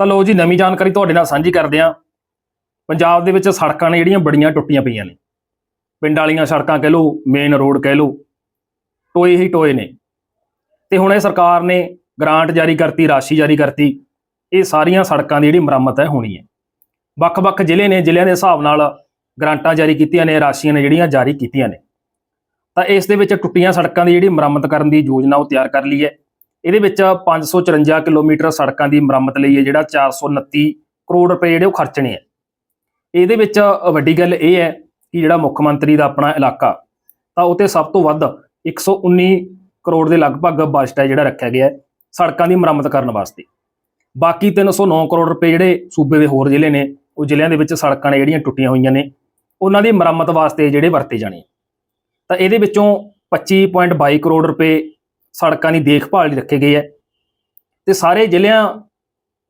ਤਾਂ ਲੋ ਜੀ, ਨਵੀਂ ਜਾਣਕਾਰੀ ਤੁਹਾਡੇ ਨਾਲ ਸਾਂਝੀ ਕਰਦੇ ਹਾਂ। ਪੰਜਾਬ ਦੇ ਵਿੱਚ ਸੜਕਾਂ ਨੇ ਜਿਹੜੀਆਂ ਬੜੀਆਂ ਟੁੱਟੀਆਂ ਪਈਆਂ ਨੇ। ਪਿੰਡ ਵਾਲੀਆਂ ਸੜਕਾਂ ਕਹਿ ਲਓ ਮੇਨ ਰੋਡ ਕਹਿ ਲਓ, ਟੋਏ ਹੀ ਟੋਏ ਨੇ। ਤੇ ਹੁਣ ਇਹ ਸਰਕਾਰ ਨੇ ਗ੍ਰਾਂਟ ਜਾਰੀ ਕਰਤੀ, ਰਾਸ਼ੀ ਜਾਰੀ ਕਰਤੀ। ਇਹ ਸਾਰੀਆਂ ਸੜਕਾਂ ਦੀ ਜਿਹੜੀ ਮੁਰੰਮਤ ਹੈ ਹੋਣੀ ਹੈ। ਵੱਖ-ਵੱਖ ਜ਼ਿਲ੍ਹੇ ਨੇ, ਜ਼ਿਲ੍ਹਿਆਂ ਦੇ ਹਿਸਾਬ ਨਾਲ ਗ੍ਰਾਂਟਾਂ ਜਾਰੀ ਕੀਤੀਆਂ ਨੇ, ਰਾਸ਼ੀਆਂ ਨੇ ਜਿਹੜੀਆਂ ਜਾਰੀ ਕੀਤੀਆਂ ਨੇ। ਤਾਂ ਇਸ ਦੇ ਵਿੱਚ ਟੁੱਟੀਆਂ ਸੜਕਾਂ ਦੀ ਜਿਹੜੀ ਮੁਰੰਮਤ ਕਰਨ ਦੀ ਯੋਜਨਾ ਉਹ ਤਿਆਰ ਕਰ ਲਈ ਹੈ। ਇਹਦੇ ਵਿੱਚ 554 ਕਿਲੋਮੀਟਰ ਸੜਕਾਂ ਦੀ ਮੁਰੰਮਤ ਲਈ ਹੈ, ਜਿਹੜਾ 429 ਕਰੋੜ ਰੁਪਏ ਜਿਹੜੇ ਉਹ ਖਰਚਣੇ ਆ। ਇਹਦੇ ਵਿੱਚ ਵੱਡੀ ਗੱਲ ਇਹ ਹੈ ਕਿ ਜਿਹੜਾ ਮੁੱਖ ਮੰਤਰੀ ਦਾ ਆਪਣਾ ਇਲਾਕਾ, ਤਾਂ ਉਤੇ ਸਭ ਤੋਂ ਵੱਧ 119 ਕਰੋੜ ਦੇ ਲਗਭਗ ਬਜਟ ਹੈ ਜਿਹੜਾ ਰੱਖਿਆ ਗਿਆ ਸੜਕਾਂ ਦੀ ਮੁਰੰਮਤ ਕਰਨ ਵਾਸਤੇ। ਬਾਕੀ 309 ਕਰੋੜ ਰੁਪਏ ਜਿਹੜੇ ਸੂਬੇ ਦੇ ਹੋਰ ਜ਼ਿਲ੍ਹੇ ਨੇ, ਉਹ ਜ਼ਿਲ੍ਹਿਆਂ ਦੇ ਵਿੱਚ ਸੜਕਾਂ ਨੇ ਜਿਹੜੀਆਂ ਟੁੱਟੀਆਂ ਹੋਈਆਂ ਨੇ, ਉਹਨਾਂ ਦੀ ਮੁਰੰਮਤ ਵਾਸਤੇ ਜਿਹੜੇ ਵਰਤੇ ਜਾਣੇ ਤਾਂ ਇਹਦੇ ਵਿੱਚੋਂ 25.22 ਕਰੋੜ ਰੁਪਏ ਸੜਕਾਂ ਦੀ ਦੇਖਭਾਲ ਲਈ ਰੱਖੇ ਗਏ ਹੈ। ਤੇ ਸਾਰੇ ਜ਼ਿਲ੍ਹਿਆਂ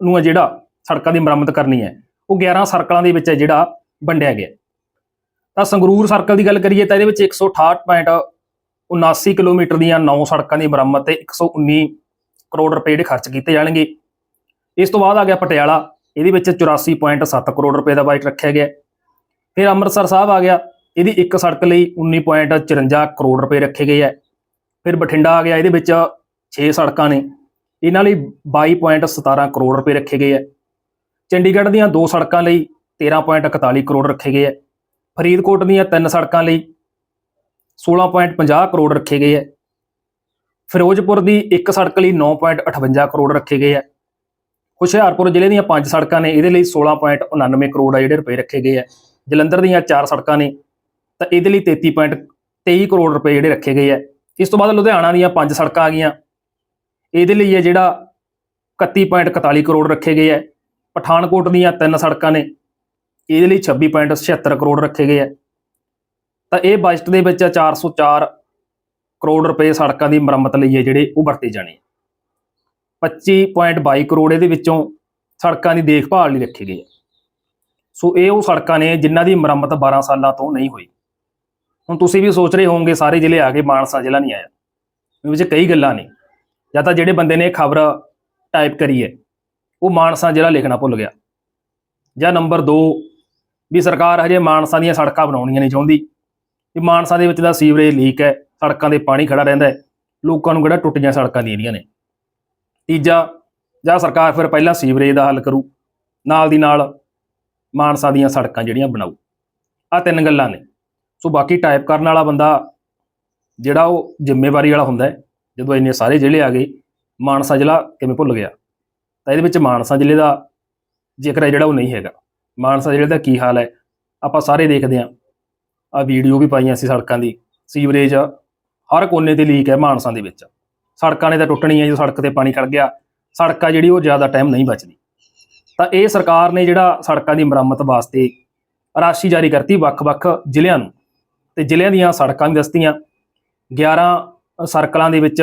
ਨੂੰ ਹੈ ਜਿਹੜਾ ਸੜਕਾਂ ਦੀ ਮੁਰੰਮਤ ਕਰਨੀ ਹੈ, ਉਹ 11 ਸਰਕਲਾਂ ਦੇ ਵਿੱਚ ਹੈ ਜਿਹੜਾ ਵੰਡਿਆ ਗਿਆ। ਤਾਂ ਸੰਗਰੂਰ ਸਰਕਲ ਦੀ ਗੱਲ ਕਰੀਏ ਤਾਂ ਇਹਦੇ ਵਿੱਚ 168.79 ਕਿਲੋਮੀਟਰ ਦੀਆਂ 9 ਸੜਕਾਂ ਦੀ ਮੁਰੰਮਤ ਤੇ 119 ਕਰੋੜ ਰੁਪਏ ਜਿਹੜੇ ਖਰਚ ਕੀਤੇ ਜਾਣਗੇ। ਇਸ ਤੋਂ ਬਾਅਦ ਆ ਗਿਆ ਪਟਿਆਲਾ, ਇਹਦੇ ਵਿੱਚ 84.7 ਕਰੋੜ ਰੁਪਏ ਦਾ ਬਜਟ ਰੱਖਿਆ ਗਿਆ। ਫਿਰ ਅੰਮ੍ਰਿਤਸਰ ਸਾਹਿਬ ਆ ਗਿਆ, ਇਹਦੀ ਇੱਕ ਸੜਕ ਲਈ 19.54 ਕਰੋੜ ਰੁਪਏ ਰੱਖੇ ਗਏ ਹੈ। ਫਿਰ ਬਠਿੰਡਾ ਆ ਗਿਆ, ਇਹਦੇ ਵਿੱਚ 6 ਸੜਕਾਂ ਨੇ। ਇਹਨਾਂ ਲਈ 22.17 ਕਰੋੜ ਰੁਪਏ ਰੱਖੇ ਗਏ ਹੈ ਚੰਡੀਗੜ੍ਹ ਦੀਆਂ ਦੋ ਸੜਕਾਂ ਲਈ 13.41 ਕਰੋੜ ਰੱਖੇ ਗਏ ਹੈ ਫਰੀਦਕੋਟ ਦੀਆਂ ਤਿੰਨ ਸੜਕਾਂ ਲਈ 16.50 ਕਰੋੜ ਰੱਖੇ ਗਏ ਹੈ ਫਿਰੋਜ਼ਪੁਰ ਦੀ ਇੱਕ ਸੜਕ ਲਈ 9.58 ਕਰੋੜ ਰੱਖੇ ਗਏ ਹੈ ਹੁਸ਼ਿਆਰਪੁਰ ਜ਼ਿਲ੍ਹੇ ਦੀਆਂ ਪੰਜ ਸੜਕਾਂ ਨੇ, ਇਹਦੇ ਲਈ 16.99 ਕਰੋੜ ਆ ਜਿਹੜੇ ਰੁਪਏ ਰੱਖੇ ਗਏ ਹੈ ਜਲੰਧਰ ਦੀਆਂ ਚਾਰ ਸੜਕਾਂ ਨੇ, ਤਾਂ ਇਹਦੇ ਲਈ 33.23 ਕਰੋੜ ਰੁਪਏ ਜਿਹੜੇ ਰੱਖੇ ਗਏ ਹੈ ਇਸ ਤੋਂ ਬਾਅਦ ਲੁਧਿਆਣਾ ਦੀਆਂ ਪੰਜ ਸੜਕਾਂ ਆ ਗਈਆਂ। ਇਹਦੇ ਲਈ ਹੈ ਜਿਹੜਾ 31.41 ਕਰੋੜ ਰੱਖੇ ਗਏ ਹੈ ਪਠਾਨਕੋਟ ਦੀਆਂ ਤਿੰਨ ਸੜਕਾਂ ਨੇ। ਇਹਦੇ ਲਈ 26.76 ਕਰੋੜ ਰੱਖੇ ਗਏ ਹੈ ਤਾਂ ਇਹ ਬਜਟ ਦੇ ਵਿੱਚ 404 ਕਰੋੜ ਰੁਪਏ ਸੜਕਾਂ ਦੀ ਮੁਰੰਮਤ ਲਈ ਹੈ ਜਿਹੜੇ ਉਹ ਵਰਤੇ ਜਾਣੇ 25.22 ਕਰੋੜ ਇਹਦੇ ਵਿੱਚੋਂ ਸੜਕਾਂ ਦੀ ਦੇਖਭਾਲ ਲਈ ਰੱਖੇ ਗਏ ਹੈ ਸੋ ਇਹ ਉਹ ਸੜਕਾਂ ਨੇ ਜਿਨ੍ਹਾਂ ਦੀ ਮੁਰੰਮਤ 12 ਸਾਲਾਂ ਤੋਂ ਨਹੀਂ ਹੋਈ। ਹੁਣ ਤੁਸੀਂ ਵੀ ਸੋਚ ਰਹੇ ਹੋਵੋਗੇ, ਸਾਰੇ ਜ਼ਿਲ੍ਹੇ ਆ ਕੇ ਮਾਨਸਾ ਜ਼ਿਲ੍ਹਾ ਨਹੀਂ ਆਇਆ। ਇਹਦੇ ਵਿੱਚ ਕਈ ਗੱਲਾਂ ਨੇ। ਜਾਂ ਤਾਂ ਜਿਹੜੇ ਬੰਦੇ ਨੇ ਖਬਰ ਟਾਈਪ ਕਰੀ ਹੈ, ਉਹ ਮਾਨਸਾ ਜ਼ਿਲ੍ਹਾ ਲਿਖਣਾ ਭੁੱਲ ਗਿਆ। ਜਾਂ ਨੰਬਰ 2 ਵੀ ਸਰਕਾਰ ਹਜੇ ਮਾਨਸਾ ਦੀਆਂ ਸੜਕਾਂ ਬਣਾਉਣੀਆਂ ਨਹੀਂ ਚਾਹੁੰਦੀ। ਵੀ ਮਾਨਸਾ ਦੇ ਵਿੱਚ ਦਾ ਸੀਵਰੇਜ ਲੀਕ ਹੈ, ਸੜਕਾਂ ਦੇ ਪਾਣੀ ਖੜਾ ਰਹਿੰਦਾ ਹੈ। ਲੋਕਾਂ ਨੂੰ ਕਿਹੜਾ ਟੁੱਟੀਆਂ ਸੜਕਾਂ ਦੇ ਦੀਆਂ ਨੇ। ਤੀਜਾ, ਜਾਂ ਸਰਕਾਰ ਫਿਰ ਪਹਿਲਾਂ ਸੀਵਰੇਜ ਦਾ ਹੱਲ ਕਰੂ, ਨਾਲ ਦੀ ਨਾਲ ਮਾਨਸਾ ਦੀਆਂ ਸੜਕਾਂ ਜਿਹੜੀਆਂ ਬਣਾਉ ਆ ਤਿੰਨ ਗੱਲਾਂ ਨੇ। ਸੋ ਬਾਕੀ ਟਾਈਪ ਕਰਨ ਵਾਲਾ ਬੰਦਾ ਜਿਹੜਾ ਉਹ ਜ਼ਿੰਮੇਵਾਰੀ ਵਾਲਾ ਹੁੰਦਾ ਹੈ, ਜਦੋਂ ਇੰਨੇ ਸਾਰੇ ਜ਼ਿਲ੍ਹੇ ਆ ਗਏ, ਮਾਨਸਾ ਜ਼ਿਲ੍ਹਾ ਕਿਵੇਂ ਭੁੱਲ ਗਿਆ? ਤਾਂ ਇਹਦੇ ਵਿੱਚ ਮਾਨਸਾ ਜ਼ਿਲ੍ਹੇ ਦਾ ਜ਼ਿਕਰ ਹੈ ਜਿਹੜਾ ਉਹ ਨਹੀਂ ਹੈਗਾ, ਮਾਨਸਾ ਜ਼ਿਲ੍ਹੇ ਦਾ ਕੀ ਹਾਲ ਹੈ? ਆਪਾਂ ਸਾਰੇ ਦੇਖਦੇ ਹਾਂ। ਆ ਵੀਡੀਓ ਵੀ ਪਾਈਆਂ ਸੀ ਸੜਕਾਂ ਦੀ, ਸੀਵਰੇਜ ਹਰ ਕੋਨੇ ਤੇ ਲੀਕ ਹੈ ਮਾਨਸਾ ਦੇ ਵਿੱਚ। ਸੜਕਾਂ ਨੇ ਤਾਂ ਟੁੱਟਣੀਆਂ ਜਦੋਂ ਸੜਕ ਤੇ ਪਾਣੀ ਖੜ ਗਿਆ। ਸੜਕਾਂ ਜਿਹੜੀ ਉਹ ਜ਼ਿਆਦਾ ਟਾਈਮ ਨਹੀਂ ਬਚਦੀ। ਤਾਂ ਇਹ ਸਰਕਾਰ ਨੇ ਜਿਹੜਾ ਸੜਕਾਂ ਦੀ ਮੁਰੰਮਤ ਵਾਸਤੇ ਰਾਸ਼ੀ ਜਾਰੀ ਕਰਤੀ ਵੱਖ-ਵੱਖ ਜ਼ਿਲ੍ਹਿਆਂ ਨੂੰ ਤੇ ਜ਼ਿਲ੍ਹਿਆਂ ਦੀਆਂ ਸੜਕਾਂ ਵੀ ਦੱਸਤੀਆਂ। 11 ਸਰਕਲਾਂ ਦੇ ਵਿੱਚ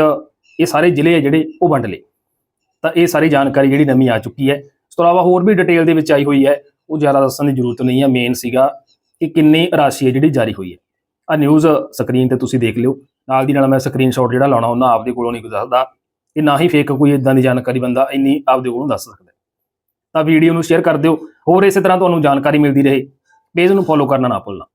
ਇਹ ਸਾਰੇ ਜ਼ਿਲ੍ਹੇ ਆ ਜਿਹੜੇ ਉਹ ਵੰਡ ਲਏ। ਤਾਂ ਇਹ ਸਾਰੀ ਜਾਣਕਾਰੀ ਜਿਹੜੀ ਨਵੀਂ ਆ ਚੁੱਕੀ ਹੈ। ਇਸ ਤੋਂ ਇਲਾਵਾ ਹੋਰ ਵੀ ਡਿਟੇਲ ਦੇ ਵਿੱਚ ਆਈ ਹੋਈ ਹੈ, ਉਹ ਜ਼ਿਆਦਾ ਦੱਸਣ ਦੀ ਜ਼ਰੂਰਤ ਨਹੀਂ ਹੈ। ਮੇਨ ਸੀਗਾ ਕਿ ਕਿੰਨੀ ਰਾਸ਼ੀ ਹੈ ਜਿਹੜੀ ਜਾਰੀ ਹੋਈ ਹੈ। ਆ ਨਿਊਜ਼ ਸਕਰੀਨ ਤੇ ਤੁਸੀਂ ਦੇਖ ਲਿਓ। ਨਾਲ ਦੀ ਨਾਲ ਮੈਂ ਸਕਰੀਨਸ਼ਾਟ ਜਿਹੜਾ ਲਾਉਣਾ ਹੁੰਦਾ ਆਪਦੇ ਕੋਲੋਂ ਨਹੀਂ ਦੱਸਦਾ ਇਹ ਨਾ ਹੀ ਫੇਕ ਕੋਈ ਇਦਾਂ ਦੀ ਜਾਣਕਾਰੀ ਬੰਦਾ ਇੰਨੀ ਆਪਦੇ ਕੋਲੋਂ ਦੱਸ ਸਕਦਾ ਤਾਂ ਵੀਡੀਓ ਨੂੰ ਸ਼ੇਅਰ ਕਰ ਦਿਓ। ਹੋਰ ਇਸੇ ਤਰ੍ਹਾਂ ਤੁਹਾਨੂੰ ਜਾਣਕਾਰੀ ਮਿਲਦੀ ਰਹੇ। ਪੇਜ ਨੂੰ ਫੋਲੋ ਕਰਨਾ ਨਾ ਭੁੱਲਣਾ।